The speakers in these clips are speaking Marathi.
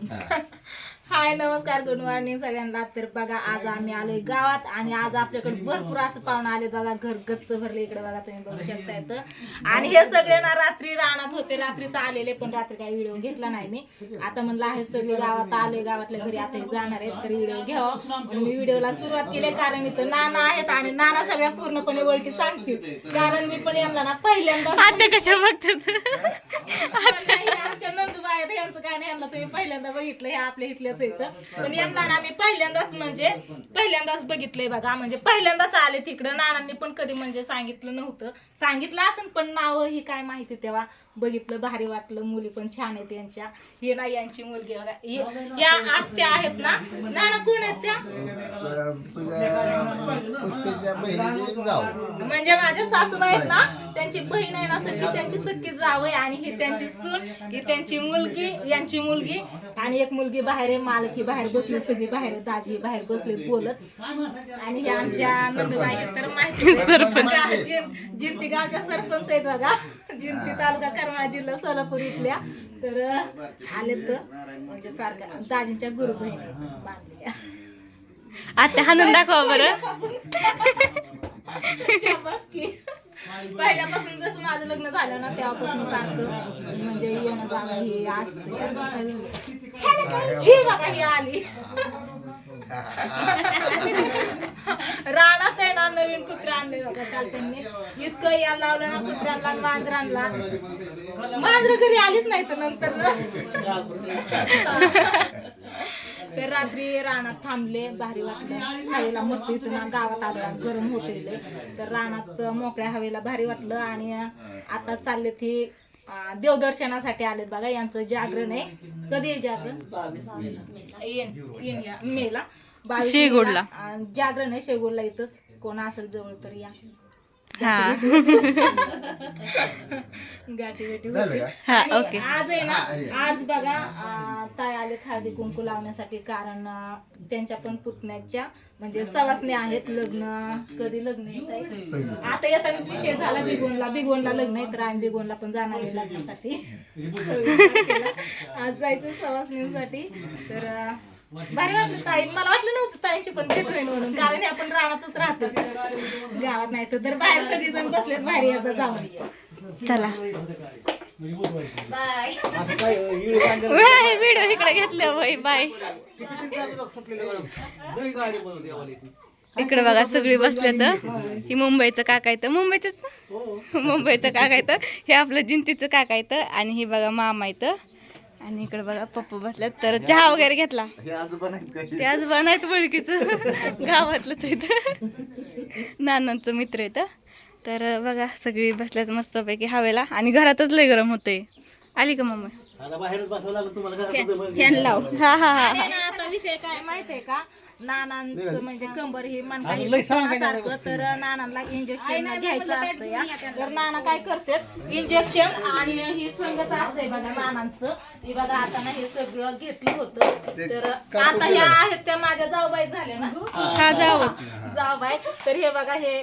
हाय नमस्कार गुड मॉर्निंग सगळ्यांना. तर बघा आज आम्ही आलोय गावात आणि आज आपल्याकडे भरपूर असं पाहुणं आले. बघा घर गच्च भरले इकडे. बघा तुम्ही बघू शकता इथं आणि हे सगळे ना रात्री रानात होते रात्रीच आलेले पण रात्री काही व्हिडिओ घेतला नाही मी. आता म्हणलं आहे सगळे गावात आले गावातल्या घरी आता जाणार आहेत तर व्हिडिओ घ्यावा. मी व्हिडिओला सुरुवात केली कारण इथं नाना आहेत आणि नाना सगळ्या पूर्णपणे ओळखी सांगतील. कारण मी पण यांना ना पहिल्यांदा कशा बघतात? आमच्या नंदुबाई आहेत यांचं काय नाही यांना तुम्ही पहिल्यांदा बघितलं हे आपल्या इथल्याच येतं पण यांना आम्ही पहिल्यांदाच म्हणजे पहिल्यांदाच बघितलंय बघा. म्हणजे पहिल्यांदाच आले तिकडं. नानांनी पण कधी म्हणजे सांगितलं नव्हतं. सांगितलं असेल पण नाव ही काय माहिती तेव्हा. बघितलं भारी वाटलं. मुली पण छान आहेत यांच्या. हे ना यांची मुलगी बघा. या आत्या आहेत ना. नाना कोण आहेत त्या? पुष्पेच्या बहिणीची जाऊ म्हणजे माझ्या सासूबाई आहेत ना त्यांची बहीण आहे ना सख्खी त्यांची सख्खी जावई आणि ही त्यांची सून ही त्यांची मुलगी यांची मुलगी. आणि एक मुलगी बाहेर आहे मालक बाहेर बसली सगळी बाहेर दाजी बाहेर बसले बोलत. आणि हे आमच्या नंदुबाई आहेत तर माहिती सरपंच. जिंती गावच्या सरपंच आहेत बघा. जिंती तालुका करमाळा जिल्हा सोलापूर इथल्या. तर आले तर म्हणजे सारखा दाजींच्या गुरु बहिणी बांधल्या आता हाणून दाखवा बरं. पहिल्यापासून. जसं माझं लग्न झालं ना तेव्हापासून सारखं म्हणजे येणं जाणं हे असतं. ही बघा ही आली. रानात आहे ना नवीन कुत्रे आणले बघा काल त्यांनी. इतकं या लावलं ना कुत्र्यांना आणि मांजरांना मांजर घरी आलीच नाही तर नंतर. ना. तर रात्री रानात थांबले भारी वाटलं. हवेला मस्त इथं ना गावात आलं गरम होते. तर रानात मोकळ्या हवेला भारी वाटलं आणि आता चालले ती देवदर्शनासाठी आलेत बघा यांचं जागरण आहे. कधी आहे जागरण? मेला. बावीस शेगुडला. जागरण आहे शेगुडला इथंच. कोण असेल जवळ तर या. हा. गाठी गाठी. झालं का? हा आणि ओके. आज आहे ना. आज बघा अं, ताई आले हळदी कुंकू लावण्यासाठी कारण त्यांच्या पण पुतण्याच्या म्हणजे सवासने आहेत लग्न कधी लग्न आहे. ताई? आता येतानाच विषय झाला बिगोनला. बिगोनला लग्न आहे तर आम्ही बिगोनला पण जाणार आहे लग्नासाठी. आज जायचं सवासनींसाठी तर भारी वाटलं ताई. मला वाटलं नव्हतं ताईंची पण भेट होईल म्हणून. कारण हे आपण रानातच राहतो. गावात नाही तर बाहेर सगळी जण बसलेत भारी आता जाऊन. चला. व्हिडिओ इकडे घेतलं वय बाय. इकडे बघा सगळी बसले तर ही मुंबईचं काका येतं मुंबईच मुंबईचं काका येतं हे. आपलं जिंतीचं काका येतं आणि ही बघा मामा येतं आणि इकडे बघा पप्पा बसल्यात तर चहा वगैरे घेतला. ते आज बनायत ओळखीचं गावातलंच येतं नानांचं मित्र येतं तर बघा सगळी बसल्यात मस्तपैकी हवेला. आणि घरातच लय गरम होतंय. आली का मम्मी? फॅन लाव. हा हा हा आणि ना आता विषय काय माहितीये का? नानांचं म्हणजे कंबर ही मनका सारखं तर नानांना इंजेक्शन घ्यायचं असतं या. तर नाना काय करतात? इंजेक्शन आणि ही संगच असते बघा नानांचं. हे बघा आता ना हे सगळं घेतलं होतं. तर आता ह्या आहेत त्या माझ्या जाऊबाई झाल्या ना. हा जावच. जाऊबाई तर हे बघा हे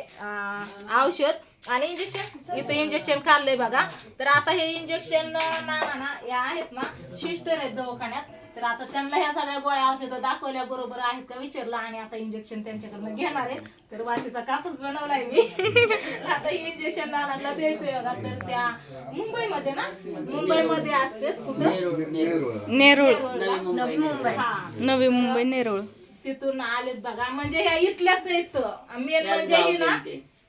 औषध आणि इंजेक्शन इथं इंजेक्शन काढलंय बघा. तर आता हे इंजेक्शन नाना ना या आहेत ना सिस्टर आहेत दवाखान्यात. तर आता त्यांना ह्या सगळ्या गोळ्या औषधं दाखवल्या बरोबर आहेत का विचारलं आणि आता इंजेक्शन त्यांच्याकडनं घेणार आहे तर वातीचा कापूस बनवलाय मी. आता हे इंजेक्शन नानांना द्यायचंय बघा. तर त्या मुंबईमध्ये ना मुंबईमध्ये असते कुठं? नेरुळ. हा. नवी मुंबई नेरुळ. तिथून आलेत बघा. म्हणजे ह्या इथल्याच आहेत. मेन म्हणजे ही ना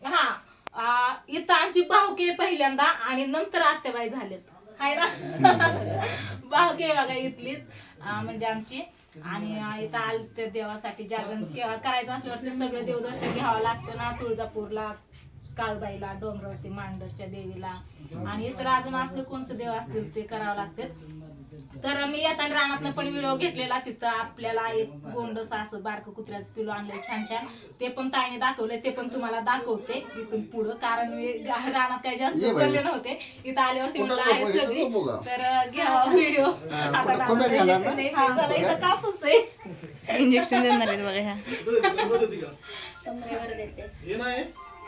हा आ, इथं आमची भावके पहिल्यांदा आणि नंतर आत्याबाई झालेत. हाय ना? भावके बघा इथलीच आ, म्हणजे आमची. आणि आ, इथं आले ते देवासाठी जागरण के- करायचं असल्यावर ते सगळं देवदर्शन घ्यावं लागतं ना तुळजापूरला. काळबाईला डोंगरावरती मांडरच्या देवीला. आणि इतर अजून आपले कोणचं देव असतील ते करावं लागते तर मी येताना रानातनं पण व्हिडिओ घेतलेला तिथं आपल्याला एक गोंडस असं बारकं कुत्र्याचं पिलो आणलंय छान छान. ते पण ताईने दाखवलंय ते पण तुम्हाला दाखवते इथून पुढं कारण मी रानात काही जास्त. बोलले नव्हते. इथं आल्यावरती म्हणलं आहे सगळी. तर घ्या व्हिडिओ. आता इथं कापूस आहे. इंजेक्शन देणार आहेत बघा ह्या.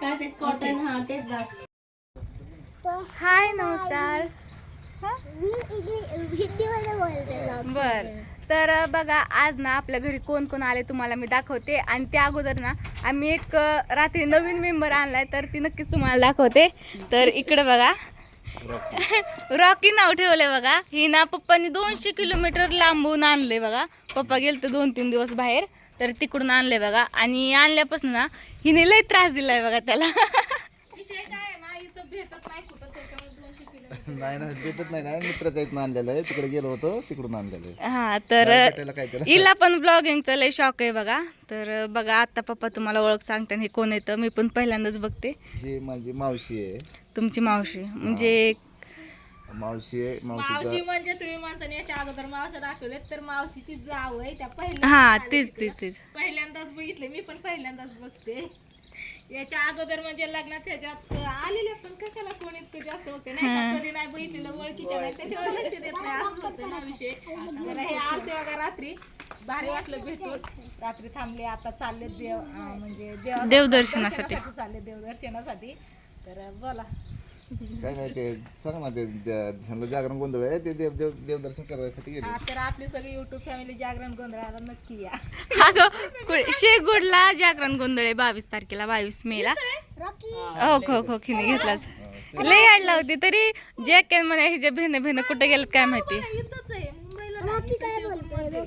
कॉटन हा तेच जास्त. हाय नमस्कार. मी हिंदीमध्ये बोलते बर. तर बघा आज ना आपल्या घरी कोण कोण आले तुम्हाला मी दाखवते. आणि त्या अगोदर ना आम्ही एक अं, रात्री नवीन मेंबर आणलाय तर ती नक्कीच तुम्हाला दाखवते. तर इकडे बघा. रॉकी नाव ठेवलंय बघा. ही ना पप्पांनी दोनशे किलोमीटर लांबून आणलंय बघा. पप्पा गेलते दोन तीन दिवस बाहेर. तर तिकडून आणलंय बघा. आणि आणल्यापासून ना हिने लय त्रास दिलाय बघा त्याला. विषय काय आहे ना इथं भेटत नाही कुठं त्याच्यामुळे दोनशे किलो नाही ना भेटत नाही ना. मित्राच्या इथनं आणलेलं. आहे तिकडे गेलो होतो तिकडून आणलेलं. आहे हा तर हिला पण ब्लॉगिंगचा लय शॉक आहे बघा. तर बघा आता पप्पा तुम्हाला ओळख सांगते हे कोण येतं मी पण पहिल्यांदाच बघते. ही माझी मावशी आहे. तुमची मावशी. म्हणजे मावशी आहे मावशी मावशीचा म्हणजे तुम्ही माणसाने याच्या अगोदर मावशी दाखवलेत तर मावशीची जाव आहे त्या पहिल्या हा तीच तीच तीच. पहिल्यांदाच बघितले मी पण पहिल्यांदाच बघते. याच्या अगोदर म्हणजे लग्नात ह्याच्यात आलेले पण कशाला कोण इतकं जास्त होते? नाही का? कधी नाही बघितलेलं ओळखीच्या नाही. त्याच्यावर लक्ष देत नाही असं होतं ना विषय. तर हे आलते बघा रात्री. भारी वाटलं भेटून. रात्री थांबले आता चालले देव अं, म्हणजे देवा- देवदर्शनासाठी. चालले देवदर्शनासाठी. तर बोला. काय नाही ते सांग ना ते ह्यांना जागरण गोंधळ आहे ते देव देव देवदर्शन करायसाठी गेले. हा तर आपली सगळी युट्यूब फॅमिली जागरण गोंधळाला नक्की या. अगं कु- शेगुडला जागरण गोंधळ आहे बावीस तारखेला बावीस मे ला हो खो खो खिने घेतलाच. लय आणला होती तरी जे के म्हणे हिचे भेने भेने कुठे गेलेत काय माहिती? इथंच आहे. मुंबईला.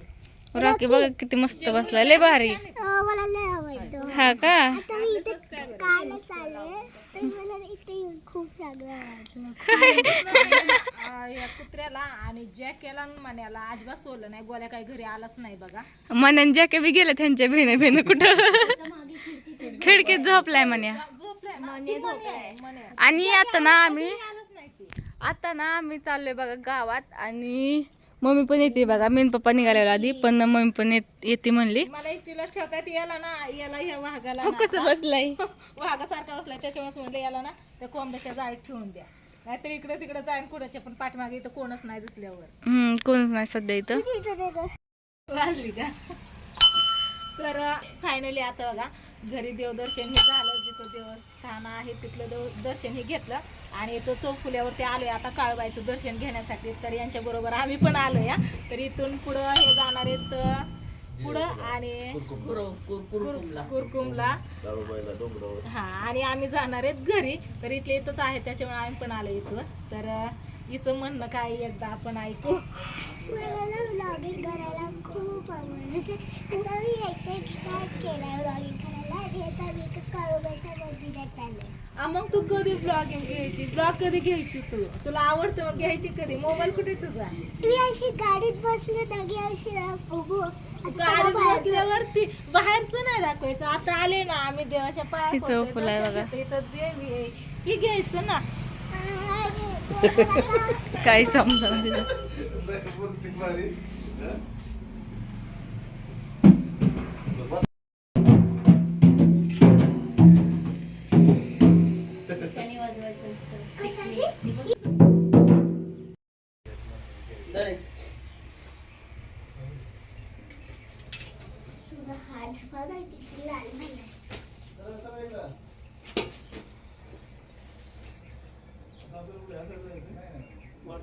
रॉकी बघ किती मस्त बसला लय भारी. मला लय आवडतं. हा का? आता मी इथे कालच आले तर मला इथे येऊन खूप चांगलं या कुत्र्याला आणि जॅकेला मण्याला अजिबात सोडलं नाही गोल्या काही घरी आलाच नाही बघा मनान ज्या बी गेले त्यांच्या भेने भेने कुठं खिडकीत झोपलाय म्हण्या झोपलाय ना? ती मणी आहे. आणि आता ना आम्ही आलंच नाही ती. आता ना आम्ही चाललोय बघा गावात आणि मम्मी पण येते बघा. मेन पप्पा निघालेला आधी पण मम्मी पण येत- म्हणली. मला एकटीलाच ठेवतात याला ना याला ह्या वाघाला हो कसं बसलाय? वाघासारखा बसलाय त्याच्यामुळेच म्हणलं याला ना त्या कोंबड्याच्या जाळीत ठेवून द्या. नाहीतर इकडे तिकडे जाईन कुणाच्या पण पाठीमागे इथं कोणच नाही दिसल्यावर. हम्म कोणच नाही सध्या इथं. वाजली का? तर फायनली आता बघा घरी देवदर्शन हे झालं. देवस्थान आहे तिथलं देव दर्शन हे घेतलं आणि इथं चौफुल्यावरती आलोय. आता काळबाईचं दर्शन घेण्यासाठी. तर यांच्या बरोबर आम्ही पण आलो या तर इथून पुढं हे जाणार आहेत पुढं आणि कुर- कुरकुमला. हा आणि आम्ही जाणार आहेत घरी. तर इथले इथंच आहे त्याच्यामुळे आम्ही पण आलो इथं. तर हिचं म्हणणं काय एकदा आपण ऐकू. मला ना व्लॉगिंग करायला खूप आवडतं मी स्टार्ट व्लॉगिंग करायला. मग तू कधी ब्लॉगिंग घ्यायची? ब्लॉग कधी घ्यायची तू? तुला आवडतं मग घ्यायची कधी? मोबाईल कुठे तुझा? मी अशी गाडीत बसले दगी अशी गाडीत बाहेरचं. बसल्यावरती बाहेरचं नाही दाखवायचं. आता आले ना आम्ही देवाच्या पाया हिचं पडतोय, फुलं आहे दर्शन बघा. इथं देवी आहे. ही घ्यायचं ना. काही समजा तुझा हात बघा किती लाल झालाय What?